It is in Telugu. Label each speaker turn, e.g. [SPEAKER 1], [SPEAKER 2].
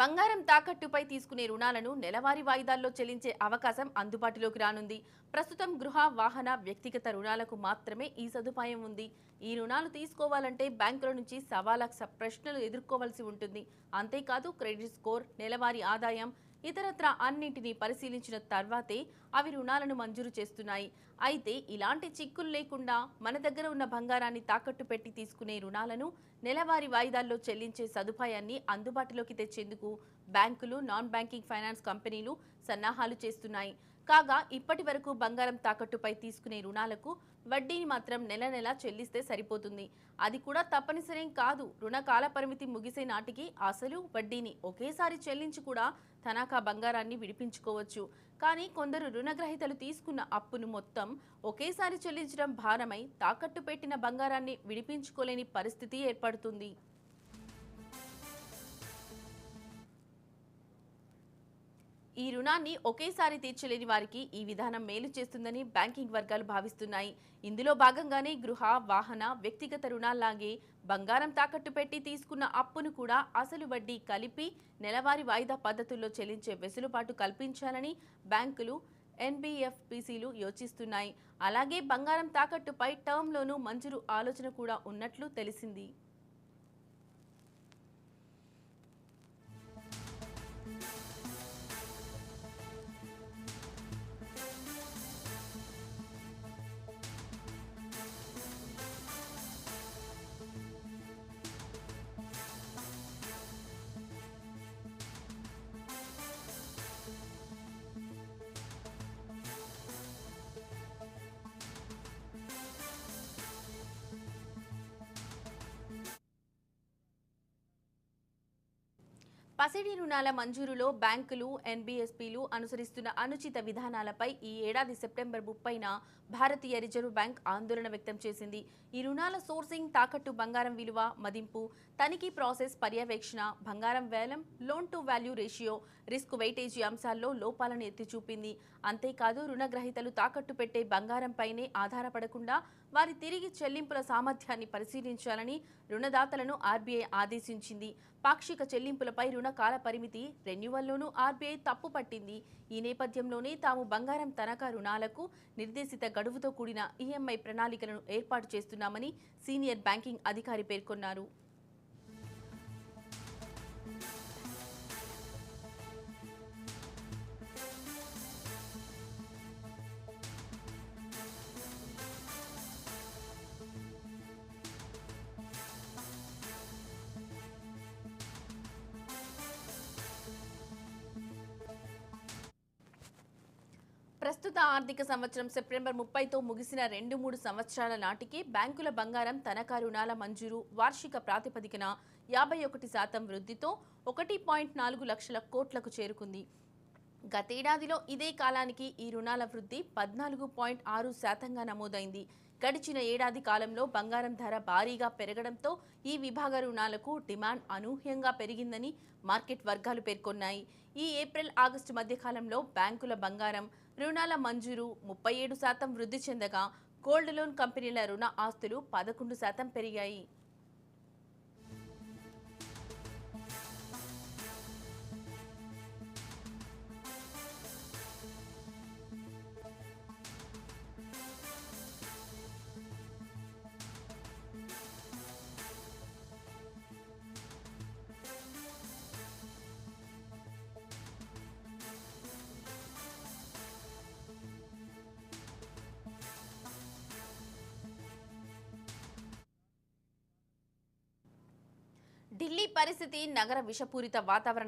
[SPEAKER 1] బంగారం తాకట్టుపై తీసుకునే రుణాలను నెలవారీ వాయిదాల్లో చెల్లించే అవకాశం అందుబాటులోకి రానుంది. ప్రస్తుతం గృహ వాహన వ్యక్తిగత రుణాలకు మాత్రమే ఈ సదుపాయం ఉంది. ఈ రుణాలు తీసుకోవాలంటే బ్యాంకుల నుంచి సవాలక్ష ప్రశ్నలు ఎదుర్కోవాల్సి ఉంటుంది. అంతేకాదు క్రెడిట్ స్కోర్ నెలవారీ ఆదాయం ఇతరత్ర అన్నింటినీ పరిశీలించిన తర్వాతే అవి రుణాలను మంజూరు చేస్తున్నాయి. అయితే ఇలాంటి చిక్కులు లేకుండా మన దగ్గర ఉన్న బంగారాన్ని తాకట్టు పెట్టి తీసుకునే రుణాలను నెలవారీ వాయిదాల్లో చెల్లించే సదుపాయాన్ని అందుబాటులోకి తెచ్చేందుకు బ్యాంకులు నాన్ బ్యాంకింగ్ ఫైనాన్స్ కంపెనీలు సన్నాహాలు చేస్తున్నాయి. కాగా ఇప్పటి వరకు బంగారం తాకట్టుపై తీసుకునే రుణాలకు వడ్డీని మాత్రం నెల నెలా చెల్లిస్తే సరిపోతుంది. అది కూడా తప్పనిసరేం కాదు. రుణ కాల పరిమితి ముగిసే నాటికి అసలు వడ్డీని ఒకేసారి చెల్లించి కూడా తనఖా బంగారాన్ని విడిపించుకోవచ్చు. కానీ కొందరు రుణగ్రహీతలు తీసుకున్న అప్పును మొత్తం ఒకేసారి చెల్లించడం భారమై తాకట్టు పెట్టిన బంగారాన్ని విడిపించుకోలేని పరిస్థితి ఏర్పడుతుంది. ఈ రుణాన్ని ఒకేసారి తీర్చలేని వారికి ఈ విధానం మేలు చేస్తుందని బ్యాంకింగ్ వర్గాలు భావిస్తున్నాయి. ఇందులో భాగంగానే గృహ వాహన వ్యక్తిగత రుణాల్లాగే బంగారం తాకట్టు పెట్టి తీసుకున్న అప్పును కూడా అసలు వడ్డీ కలిపి నెలవారీ వాయిదా పద్ధతుల్లో చెల్లించే వెసులుబాటు కల్పించాలని బ్యాంకులు ఎన్బిఎఫ్పిసిలు యోచిస్తున్నాయి. అలాగే బంగారం తాకట్టుపై టర్మ్ లోను మంజూరు ఆలోచన కూడా ఉన్నట్లు తెలిసింది. పసిడి రుణాల మంజూరులో బ్యాంకులు ఎన్బీఎస్పీలు అనుసరిస్తున్న అనుచిత విధానాలపై ఈ ఏడాది సెప్టెంబర్ ముప్పైన భారతీయ రిజర్వ్ బ్యాంక్ ఆందోళన వ్యక్తం చేసింది. ఈ రుణాల సోర్సింగ్ తాకట్టు బంగారం విలువ మదింపు తనిఖీ ప్రాసెస్ పర్యవేక్షణ బంగారం వేలం loan to value ratio risk weightage అంశాల్లో లోపాలను ఎత్తి చూపింది. అంతేకాదు రుణగ్రహీతలు తాకట్టు పెట్టే బంగారంపైనే ఆధారపడకుండా వారి తిరిగి చెల్లింపుల సామర్థ్యాన్ని పరిశీలించాలని రుణదాతలను ఆర్బీఐ ఆదేశించింది. పాక్షిక చెల్లింపులపై రుణ కాల పరిమితి రెన్యువల్లోనూ ఆర్బీఐ తప్పు పట్టింది. ఈ నేపథ్యంలోనే తాము బంగారం తనఖా రుణాలకు నిర్దేశిత గడువుతో కూడిన ఈఎంఐ ప్రణాళికలను ఏర్పాటు చేస్తున్నామని సీనియర్ బ్యాంకింగ్ అధికారి పేర్కొన్నారు. కొత్త ఆర్థిక సంవత్సరం సెప్టెంబర్ ముప్పైతో ముగిసిన రెండు మూడు సంవత్సరాల నాటికి బ్యాంకుల బంగారం తనఖా రుణాల మంజూరు వార్షిక ప్రాతిపదికన యాభై ఒకటి శాతం వృద్ధితో ఒకటి పాయింట్ నాలుగు లక్షల కోట్లకు చేరుకుంది. గతేడాదిలో ఇదే కాలానికి ఈ రుణాల వృద్ధి పద్నాలుగు పాయింట్ ఆరు శాతంగా నమోదైంది. గడిచిన ఏడాది కాలంలో బంగారం ధర భారీగా పెరగడంతో ఈ విభాగ రుణాలకు డిమాండ్ అనూహ్యంగా పెరిగిందని మార్కెట్ వర్గాలు పేర్కొన్నాయి. ఈ ఏప్రిల్ ఆగస్టు మధ్యకాలంలో బ్యాంకుల బంగారం రుణాల మంజూరు ముప్పై ఏడు శాతం వృద్ధి చెందగా గోల్డ్ లోన్ కంపెనీల రుణ ఆస్తులు పదకొండు శాతం పెరిగాయి. ఢిల్లీ పరిస్థితి నగర విషపూరిత వాతావరణం